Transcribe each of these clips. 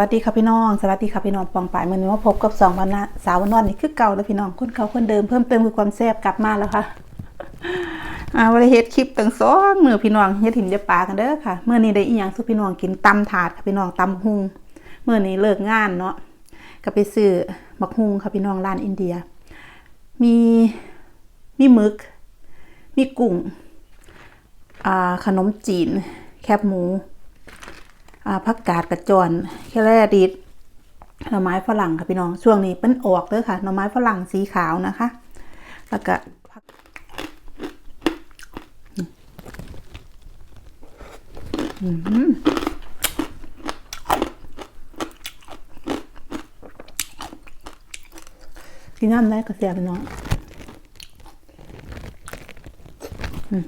วัสดีค่ะพี่น้อง สวัสดีค่ะพี่น้องปองปายมื่อนี้มาพบกับสองวันนะสาววันนอนนี่คือเก่าแล้วพี่น้องคนเก่าคนเดิมเพิ่มเติมคือความแซ่บกลับมาแล้วค่ะอ่าวันเฮ็ดคลิปตั้งสองมือพี่น้องอย่าถิ่มอย่าปากันเด้อค่ะเมื่อนี้ได้อีหยังสุพี่น้องกินตำถาดค่ะพี่น้องตำหุงเมื่อนี้เลิกงานเนาะก็ไปซื้อบักฮุงค่ะพี่น้องร้านอินเดีย มีมีหมึก มีกุ้งอ่าขนมจีน แคบหมู ผักกาดกระจอนแค่แรดิดหน่อไม้ฝรั่งค่ะพี่น้องช่วงนี้เป็นออกเลยค่ะหน่อไม้ฝรั่งสีขาวนะคะ แล้วก็กอืมกินน้ำได้ก็เสียพี่น้อง อืม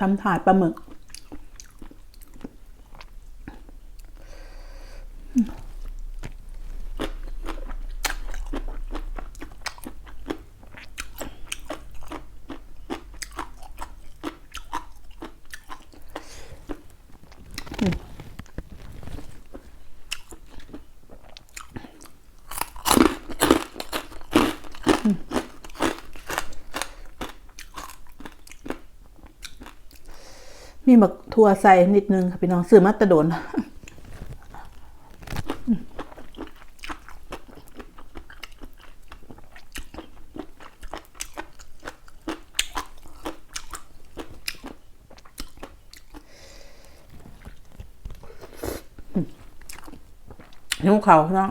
ทำถาดปลาหมึก มีหมักถั่วใส่นิดนึงค่ะพี่น้องซื้อมาตะโดนนุ่งเขาเนาะ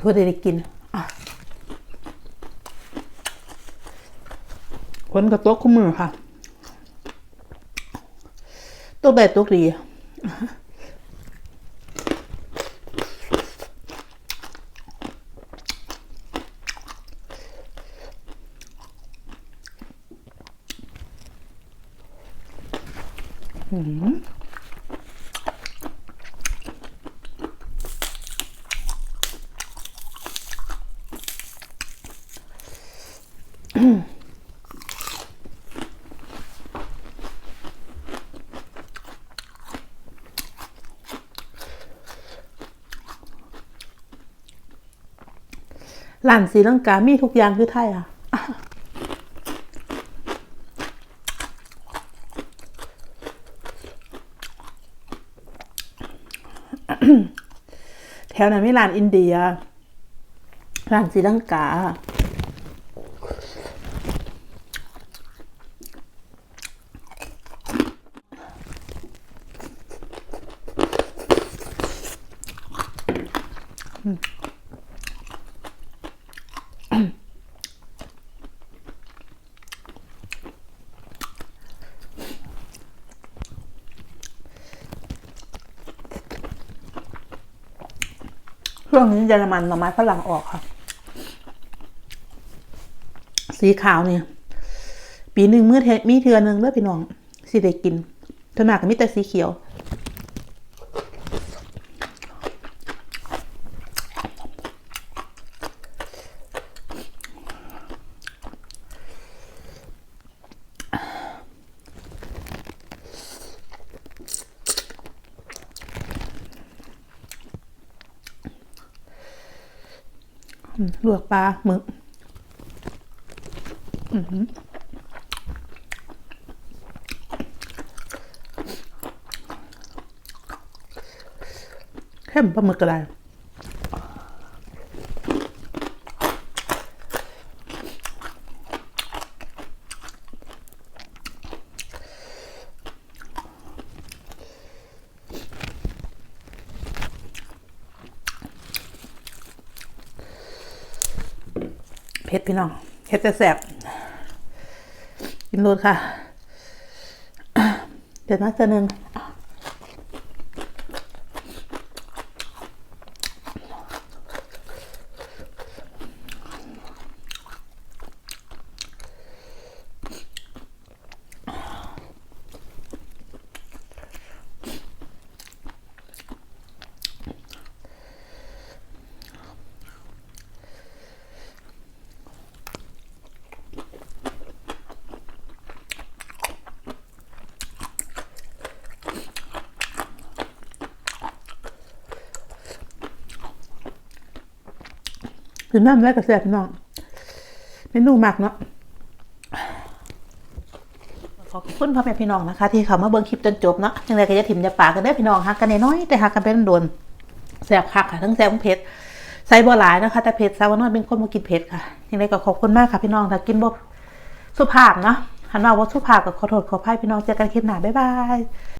ทั่วได้กินอะค นกับโต๊ะคู่มือค่ะโต๊ะแบบโต๊ะดี ร้านสีลังกา มีทุกอย่างคือไทยอะแถวนั้นมีร้านอินเดียร้านสีลังกา ช่วงนี้เยอรมันหน่อไม้ฝรั่งออกค่ะ สีขาวเนี่ย ปีหนึ่งเมื่อเทมีเทือหนึ่งเมื่อพี่น้องสิได้กินถนมากก็มีแต่สีเขียว ลวกปลาหมึกเข้มปลาหมึกอะไร ผ็ดพี่น้องเผ็ดแต่แสบกินรสค่ะเดี๋ยวนาเจะหนึ่ง คือน้ำแล้วก็แซ่บพี่น้องเมนูมากเนาะขอบคุณพ่อแม่พี่น้องนะคะ ที่เขามาเบิ่งคลิปจนจบเนาะยังไงก็จะถิ่มจะปากกันได้พี่น้องฮักกันน้อยแต่ฮักกันเป็นโดนแซ่บคักค่ะทั้งแซ่บทั้งเผ็ดใส่บัวหลายนะคะแต่เผ็ดซาวนอนเป็นคนมากินเผ็ดค่ะยังไงก็ขอบคุณมากค่ะพี่น้องถ้ากินบ่สุภาพเนาะหันมาว่าสุภาพก็ขอโทษขออภัยพี่น้องเจอกันคลิปหน้าบ๊ายบาย